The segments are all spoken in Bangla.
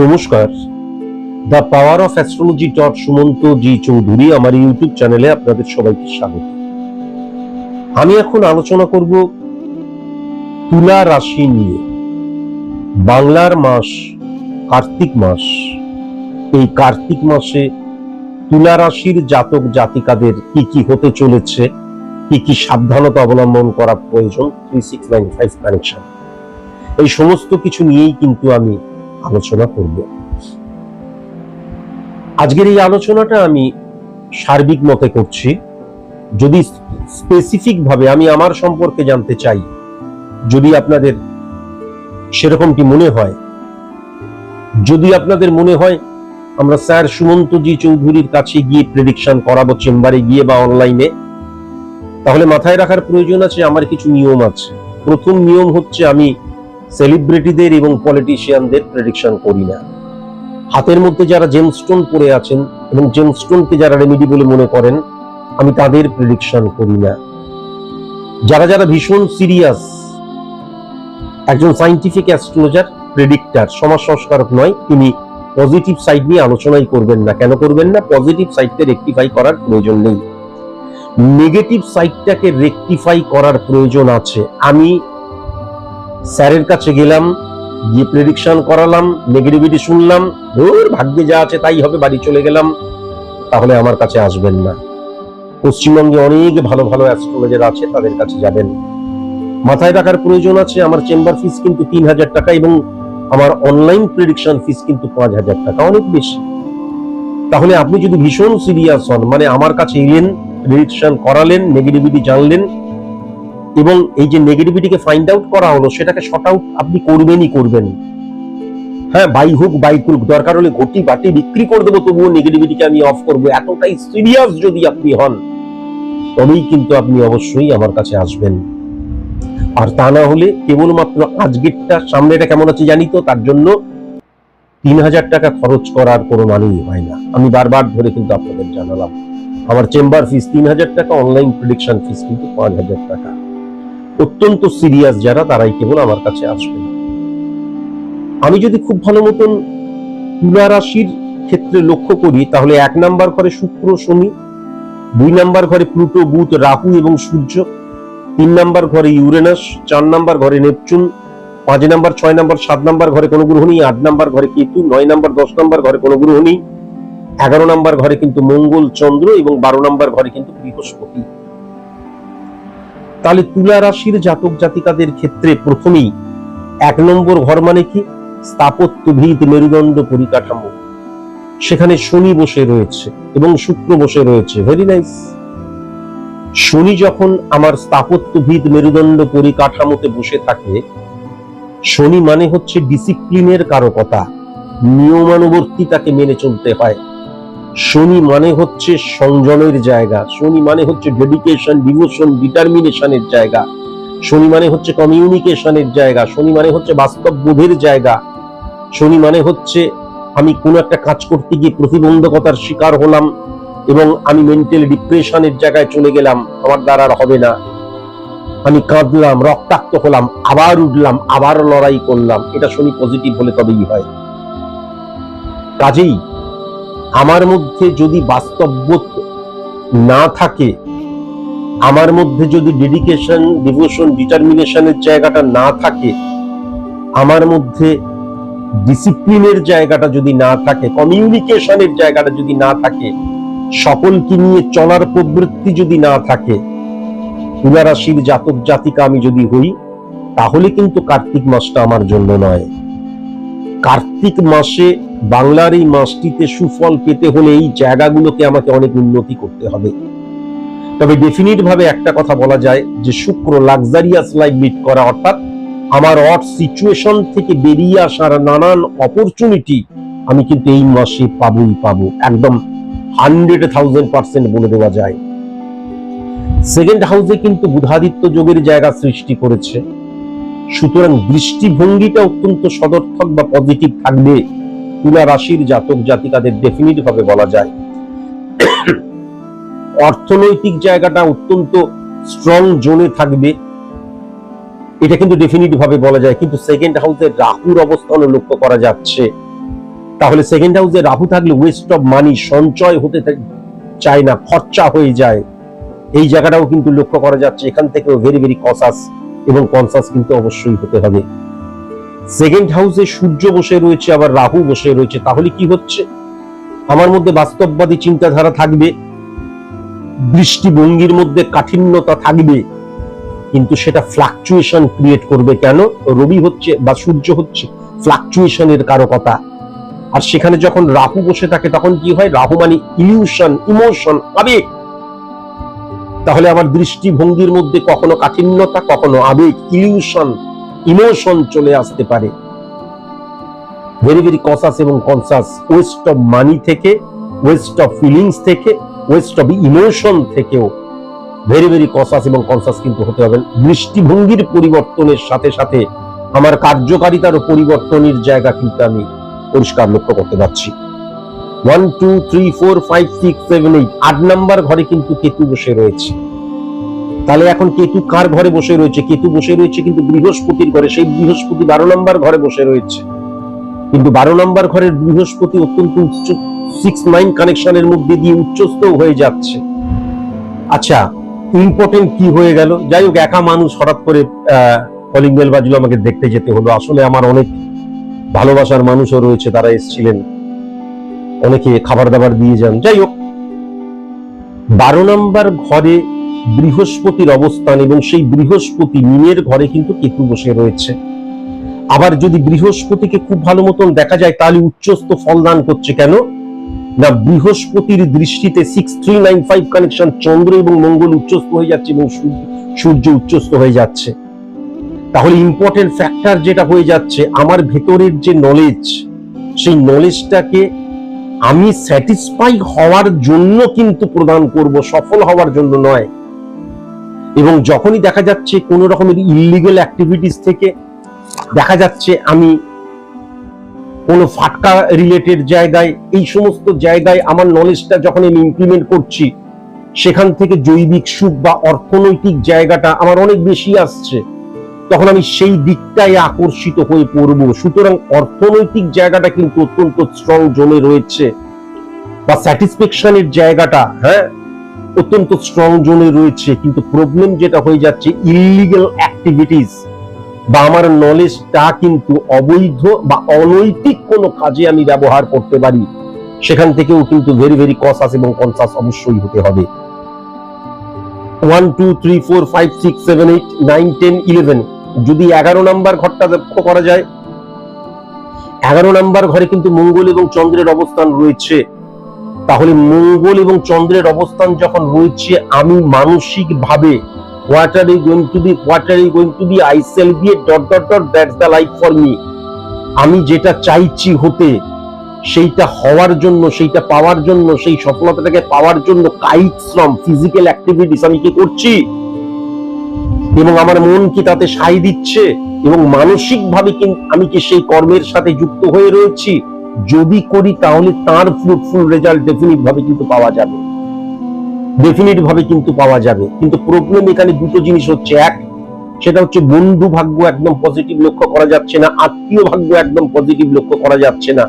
নমস্কার। The power of astrology dot Sumanta ji Chowdhury, আমার ইউটিউব চ্যানেলে আপনাদের সবাইকে স্বাগত। আমি এখন আলোচনা করব তুলা রাশি নিয়ে। বাংলার মাস, কার্তিক মাস। এই কার্তিক মাসে তুলা রাশির জাতক জাতিকাদের কি কি হতে চলেছে, কি কি সাবধানতা অবলম্বন করা প্রয়োজন three six nine five connection এই সমস্ত কিছু নিয়েই কিন্তু আমি আলোচনা করব। আজকের এই আলোচনাটা আমি সার্বিক মতে করছি। যদি স্পেসিফিক ভাবে আমি আমার সম্পর্কে জানতে চাই, যদি আপনাদের সেরকমটি মনে হয়, যদি আপনাদের মনে হয় আমরা স্যার সুমন্তজি চৌধুরীর কাছে গিয়ে প্রেডিকশন করাবো চেম্বারে গিয়ে বা অনলাইনে তাহলে মাথায় রাখার প্রয়োজন আছে, আমার কিছু নিয়ম আছে। প্রথম নিয়ম হচ্ছে আমি সেলিব্রিটিদের এবং পলিটিশিয়ানদের প্রেডিকশন করি না। হাতের মধ্যে যারা জেমস্টোন পরে আছেন এবং জেমস্টোনকে যারা রেমিডি বলে মনে করেন, আমি তাদের প্রেডিকশন করি না। যারা যারা ভীষণ সিরিয়াস একজন সাইন্টিফিক অ্যাস্ট্রোলজার প্রেডিক্টার সমাজ সংস্কারক নয়, তিনি পজিটিভ সাইড নিয়ে আলোচনাই করবেন না। কেন করবেন না? পজিটিভ সাইডকে রেকটিফাই করার প্রয়োজন নেই। নেগেটিভ সাইডটাকে রেকটিফাই করার প্রয়োজন আছে। আমি স্যারের কাছে গেলাম, গিয়ে প্রেডিকশন করালাম নেগেটিভিটি শুনলাম ওর ভাগ্যে যা আছে তাই হবে, বাড়ি চলে গেলাম, তাহলে আমার কাছে আসবেন না। পশ্চিমবঙ্গে অনেক ভালো ভালো অ্যাস্ট্রোলজার আছে, তাদের কাছে যাবেন। মাথায় রাখার প্রয়োজন আছে, আমার চেম্বার ফিস কিন্তু তিন হাজার টাকা এবং আমার অনলাইন প্রেডিকশন ফিস কিন্তু পাঁচ হাজার টাকা, অনেক বেশি। তাহলে আপনি যদি ভীষণ সিরিয়াস হন মানে আমার কাছে এলেন প্রেডিকশন করালেন নেগেটিভিটি জানলেন এবং এই যে নেগেটিভিটিকে ফাইন্ড আউট করা হলো, সেটাকে শর্ট আউট আপনি করবেনই করবেন। হ্যাঁ বাই হোক বাই করুক দরকার হলে ঘটি বাটি বিক্রি করে দেবো, তবুও নেগেটিভিটিকে আমি অফ করব। এতটাই সিরিয়াস যদি আপনি হন, তবেই কিন্তু আপনি অবশ্যই আমার কাছে আসবেন। আর তা না হলে কেবলমাত্র আজকেরটা, সামনেটা কেমন আছে জানি তো, তার জন্য তিন হাজার টাকা খরচ করার কোনো মানেই হয় না। আমি বারবার ধরে কিন্তু আপনাদের জানালাম। আমার চেম্বার ফিস তিন হাজার টাকা অনলাইন প্রেডিকশন ফিস কিন্তু পাঁচ হাজার টাকা। অত্যন্ত সিরিয়াস যারা, তারাই কেবল আমার কাছে আসবেন। আমি যদি খুব ভালো মতন তুলা রাশির ক্ষেত্রে লক্ষ্য করি, তাহলে এক নাম্বার ঘরে শুক্র, শনি, দুই নাম্বার ঘরে প্লুটো, বুধ, রাহু এবং সূর্য, তিন নাম্বার ঘরে ইউরেনাস, চার নাম্বার ঘরে নেপচুন, পাঁচ নাম্বার, ছয় নাম্বার, সাত নাম্বার ঘরে কোনো গ্রহ নেই, আট নাম্বার ঘরে কেতু, নয় নাম্বার, দশ নাম্বার ঘরে কোনো গ্রহ নেই, এগারো নাম্বার ঘরে কিন্তু মঙ্গল, চন্দ্র এবং বারো নাম্বার ঘরে কিন্তু বৃহস্পতি। তাহলে তুলা রাশির জাতক জাতিকাদের ক্ষেত্রে প্রথমেই এক নম্বর ঘর মানে কি? স্থাপত্য ভিত মেরুদণ্ড পরিকাঠামো। সেখানে শনি বসে রয়েছে এবং শুক্র বসে রয়েছে। ভেরি নাইস শনি যখন আমার স্থাপত্য ভিত মেরুদণ্ড পরিকাঠামোতে বসে থাকে, শনি মানে হচ্ছে ডিসিপ্লিনের কারকতা। নিয়মানুবর্তিতাকে মেনে চলতে হয়। শনি মানে হচ্ছে সংযমের জায়গা, শনি মানে হচ্ছে ডেডিকেশন ডিভোশন ডিটারমিনেশনের জায়গা, শনি মানে হচ্ছে কমিউনিকেশনের জায়গা, শনি মানে হচ্ছে বাস্তব বোধের জায়গা, শনি মানে হচ্ছে আমি কোনো একটা কাজ করতে গিয়ে প্রতিবন্ধকতার শিকার হলাম এবং আমি মেন্টাল ডিপ্রেশনের জায়গায় চলে গেলাম, আমার দ্বারা আর হবে না। আমি কাঁদলাম, রক্তাক্ত হলাম, আবার উঠলাম, আবার লড়াই করলাম, এটা শনি পজিটিভ হলে তবেই হয়। কাজেই আমার মধ্যে যদি বাস্তববোধ না থাকে, আমার মধ্যে যদি ডেডিকেশন ডিভোশন ডিটারমিনেশনের জায়গাটা না থাকে, আমার মধ্যে ডিসিপ্লিনের জায়গাটা যদি না থাকে কমিউনিকেশনের জায়গাটা যদি না থাকে, সকলকে নিয়ে চলার প্রবৃত্তি যদি না থাকে তুলা রাশির জাতক জাতিকা আমি যদি হই, তাহলে কিন্তু কার্তিক মাসটা আমার জন্য নয়। কার্তিক মাসে বাংলার এই মাসটিতে সুফল পেতে হলে এই জায়গাগুলোকে আমাকে অনেক উন্নতি করতে হবে। তবে ডেফিনিট ভাবে একটা কথা বলা যায় যে, শুক্র লাক্সারিয়াস লাইফ লিড করা অর্থাৎ আমার অট সিচুয়েশন থেকে বেরিয়ে আসার নানান অপরচুনিটি আমি কিন্তু এই মাসে পাবই পাবো। একদম হান্ড্রেড থাউজেন্ড পার্সেন্ট বলে দেওয়া যায়। সেকেন্ড হাউসে কিন্তু বুধাদিত্য যোগের জায়গা সৃষ্টি করেছে। সুতরাং দৃষ্টিভঙ্গিটা অত্যন্ত সদর্থক বা পজিটিভ থাকবে। তুলা রাশির জাতক জাতিকাদের ডেফিনিট ভাবে বলা যায়। অর্থনৈতিক জায়গাটা অত্যন্ত স্ট্রং জোনে থাকবে। এটা কিন্তু ডেফিনিট ভাবে বলা যায়। কিন্তু সেকেন্ড হাউসে রাহুর অবস্থানও লক্ষ্য করা যাচ্ছে। তাহলে সেকেন্ড হাউসে রাহু থাকলে ওয়েস্ট অফ মানি সঞ্চয় হতে চায় না, খরচা হয়ে যায়। এই জায়গাটাও কিন্তু লক্ষ্য করা যাচ্ছে। এখান থেকেও ভেরি ভেরি কসাস এবং কনসাস কিন্তু অবশ্যই হতে হবে। সেকেন্ড হাউসে সূর্য বসে রয়েছে, আবার রাহু বসে রয়েছে, তাহলে কি হচ্ছে? আমার মধ্যে বাস্তববাদী চিন্তাধারা থাকবে দৃষ্টিভঙ্গির মধ্যে কাঠিন্যতা থাকবে, কিন্তু সেটা ফ্লাকচুয়েশন ক্রিয়েট করবে কেন? রবি হচ্ছে বা সূর্য হচ্ছে ফ্লাকচুয়েশনের কারকতা। আর সেখানে যখন রাহু বসে থাকে, তখন কি হয়? রাহু মানে ইলিউশন ইমোশন আবেগ। তাহলে আমার দৃষ্টিভঙ্গির মধ্যে কখনো কাঠিন্যতা, কখনো আবেগ ইলিউশন ইমোশন চলে আসতে পারে। ভেরি ভেরি কসাস এবং কনসাস ওয়েস্ট অফ মানি থেকে ওয়েস্ট অফ ফিলিংস থেকে ওয়েস্ট অফ ইমোশন থেকেও ভেরি ভেরি কসাস এবং কনসাস কিন্তু হতে হবে। দৃষ্টিভঙ্গির পরিবর্তনের সাথে সাথে আমার কার্যকারিতারও পরিবর্তনের জায়গা কিন্তু আমি পরিষ্কার লক্ষ্য করতে পারছি। One two three four five six seven eight আট নাম্বার ঘরে কিন্তু কেতু বসে রয়েছে। তাহলে এখন কেতু কার ঘরে বসে রয়েছে? কেতু বসে রয়েছে কিন্তু বৃহস্পতির ঘরে। সেই বৃহস্পতি বারো নম্বর ঘরে বসে রয়েছে। কিন্তু বারো নম্বর ঘরের বৃহস্পতি অত্যন্ত উচ্চ সিক্স কানেকশনের মধ্যে দিয়ে হয়ে যাচ্ছে। আচ্ছা ইম্পর্টেন্ট কি হয়ে গেল? যাই হোক, একা মানুষ হঠাৎ করে কলিং বেল বাজলো, আমাকে দেখতে যেতে হলো। আসলে আমার অনেক ভালোবাসার মানুষও রয়েছে, তারা এসেছিলেন। অনেকে খাবার দাবার দিয়ে যান। যাই হোক বারো নম্বর ঘরে বৃহস্পতির অবস্থান এবং সেই বৃহস্পতি মিনের ঘরে কিন্তু কেতু বসে রয়েছে। আবার যদি বৃহস্পতিকে খুব ভালো মতন দেখা যায়, তাহলে উচ্চস্থ ফলদান করছে কেন? না, বৃহস্পতির দৃষ্টিতে six three nine five connection চন্দ্র এবং মঙ্গল উচ্চস্থ হয়ে যাচ্ছে এবং সূর্য উচ্চস্থ হয়ে যাচ্ছে। তাহলে ইম্পর্টেন্ট ফ্যাক্টর যেটা হয়ে যাচ্ছে, আমার ভেতরের যে নলেজ সেই নলেজটাকে আমি স্যাটিসফাই হওয়ার জন্য কিন্তু প্রদান করব, সফল হওয়ার জন্য নয়। এবং যখনই দেখা যাচ্ছে কোন রকমের ইলিগেল অ্যাক্টিভিটিস থেকে দেখা যাচ্ছে আমি কোন ফাটকা রিলেটেড জায়গায়, এই সমস্ত জায়গায় আমার নলেজটা যখন আমি ইমপ্লিমেন্ট করছি, সেখান থেকে জৈবিক সুখ বা অর্থনৈতিক জায়গাটা আমার অনেক বেশি আসছে। তখন আমি সেই দিকটাই আকর্ষিত হয়ে পড়ব। সুতরাং অর্থনৈতিক জায়গাটা কিন্তু অত্যন্ত স্ট্রং জোনে রয়েছে। বা স্যাটিসফ্যাকশনের জায়গাটা হ্যাঁ? অত্যন্ত স্ট্রং জোনে রয়েছে। কিন্তু প্রবলেম যেটা হয়ে যাচ্ছে ইলিগাল অ্যাক্টিভিটিস বা আমার নলেজটা কিন্তু অবৈধ বা অনৈতিক কোনো কাজে আমি ব্যবহার করতে পারি, সেখান থেকেও কিন্তু ভেরি ভেরি কসাস এবং কনসাস অবশ্যই হতে হবে। One two three four five six seven eight nine ten eleven যদি এগারো নাম্বার ঘরটা লক্ষ্য করা যায়, এগারো নাম্বার ঘরে কিন্তু মঙ্গল এবং চন্দ্রের অবস্থান রয়েছে। তাহলে মঙ্গল এবং চন্দ্রের অবস্থান যখন রয়েছে, আমি মানসিক ভাবে whatever is going to be whatever is going to be I দিয়ে dot dot dot that's the life for me আমি যেটা চাইছি হতে, সেইটা হওয়ার জন্য, সেইটা পাওয়ার জন্য, সেই সফলতাটাকে পাওয়ার জন্য, কায়িক শ্রম ফিজিক্যাল অ্যাক্টিভিটিস আমি কি করছি? এবং আমার মন কি তাতে সাই দিচ্ছে? এবং মানসিক ভাবে আমি কি সেই কর্মের সাথে যুক্ত হয়ে রয়েছি? যদি করি তাহলে তার ফ্রুটফুল রেজাল্ট ডেফিনিট ভাবে কিন্তু পাওয়া যাবে। ডেফিনিট ভাবে কিন্তু পাওয়া যাবে। কিন্তু প্রবলেম এখানে দুটো জিনিস হচ্ছে। এক, সেটা হচ্ছে বন্ধু ভাগ্য একদম পজিটিভ লক্ষ্য করা যাচ্ছে না। আত্মীয় ভাগ্য একদম পজিটিভ লক্ষ্য করা যাচ্ছে না।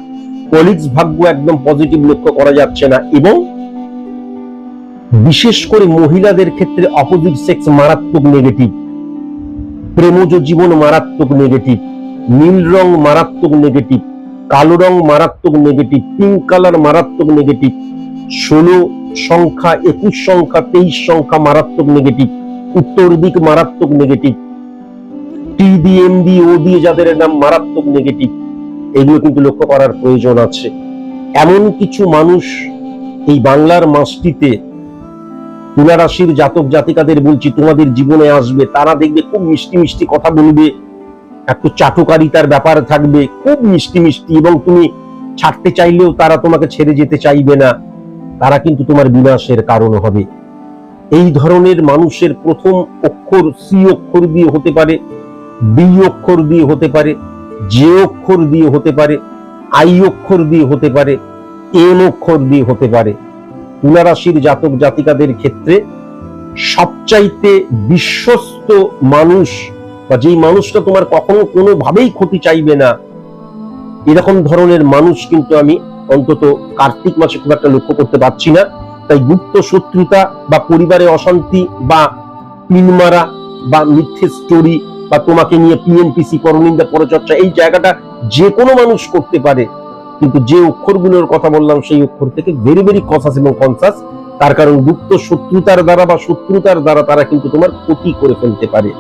কলিগস ভাগ্য একদম পজিটিভ লক্ষ্য করা যাচ্ছে না। এবং বিশেষ করে মহিলাদের ক্ষেত্রে অপোজিট সেক্স মারাত্মক নেগেটিভ প্রেমজ জীবন মারাত্মক নেগেটিভ নীল রং মারাত্মক নেগেটিভ কালো রং মারাত্মক নেগেটিভ পিঙ্ক কালার মারাত্মক নেগেটিভ ষোলো সংখ্যা, একুশ সংখ্যা, তেইশ সংখ্যা মারাত্মক নেগেটিভ উত্তর দিক মারাত্মক নেগেটিভ টি দিয়ে এম দিয়ে ও দিয়ে যাদের নাম মারাত্মক নেগেটিভ এগুলো কিন্তু লক্ষ্য করার প্রয়োজন আছে। এমন কিছু মানুষ এই বাংলার মাসটিতে তুলা রাশির জাতক জাতিকাদের বলছি, তোমাদের জীবনে আসবে, তারা দেখবে খুব মিষ্টি মিষ্টি কথা বলবে একটু চাটুকারিতার ব্যাপার থাকবে, খুব মিষ্টি মিষ্টি এবং তুমি ছাড়তে চাইলেও তারা তোমাকে ছেড়ে যেতে চাইবে না, তারা কিন্তু তোমার বিনাশের কারণ হবে। এই ধরনের মানুষের প্রথম অক্ষর সি অক্ষর দিয়ে হতে পারে, বি অক্ষর দিয়ে হতে পারে যে অক্ষর দিয়ে হতে পারে, আই অক্ষর দিয়ে হতে পারে, এন অক্ষর দিয়ে হতে পারে। তুলা রাশির জাতক জাতিকাদের ক্ষেত্রে সবচাইতে বিশ্বস্ত মানুষ বা যেই মানুষটা তোমার কখনো কোনোভাবেই ক্ষতি চাইবে না, এরকম ধরনের মানুষ কিন্তু আমি অন্তত কার্তিক মাসে খুব একটা লক্ষ্য করতে পারছি না। তাই গুপ্ত শত্রুতা বা পরিবারে অশান্তি বা পিন মারা বা মিথ্যে স্টোরি বা তোমাকে নিয়ে পিএনপিসি পরনিন্দা পরচর্চা, এই জায়গাটা যে কোনো মানুষ করতে পারে। কিন্তু যে অক্ষরগুলোর কথা বললাম, সেই অক্ষর থেকে ভেরি ভেরি কনসাস এবং কনসাস তার কারণ গুপ্ত শত্রুতার দ্বারা বা শত্রুতার দ্বারা তারা কিন্তু তোমার ক্ষতি করে ফেলতে পারে।